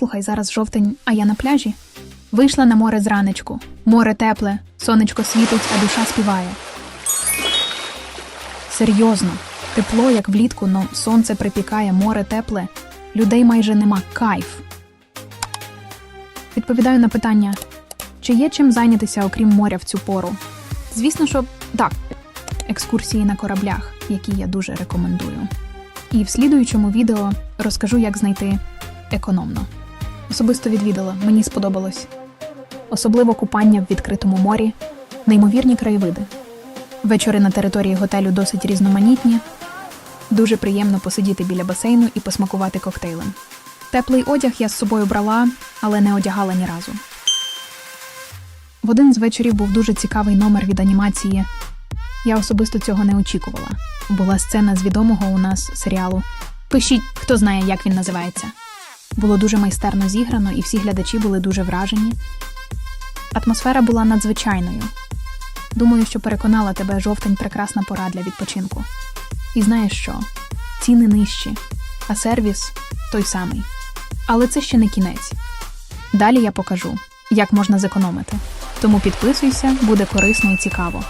Слухай, зараз жовтень, а я на пляжі. Вийшла на море зранечку. Море тепле, сонечко світить, а душа співає. Серйозно, тепло, як влітку, но сонце припікає, море тепле, людей майже нема кайф. Відповідаю на питання: чи є чим зайнятися, окрім моря в цю пору? Звісно, що так, екскурсії на кораблях, які я дуже рекомендую. І в слідуючому відео розкажу, як знайти економно. Особисто відвідала, мені сподобалось. Особливо купання в відкритому морі, неймовірні краєвиди. Вечори на території готелю досить різноманітні. Дуже приємно посидіти біля басейну і посмакувати коктейлем. Теплий одяг я з собою брала, але не одягала ні разу. В один з вечорів був дуже цікавий номер від анімації. Я особисто цього не очікувала. Була сцена з відомого у нас серіалу. Пишіть, хто знає, як він називається. Було дуже майстерно зіграно, і всі глядачі були дуже вражені. Атмосфера була надзвичайною. Думаю, що переконала тебе жовтень прекрасна пора для відпочинку. І знаєш що? Ціни нижчі, а сервіс той самий. Але це ще не кінець. Далі я покажу, як можна зекономити. Тому підписуйся, буде корисно і цікаво.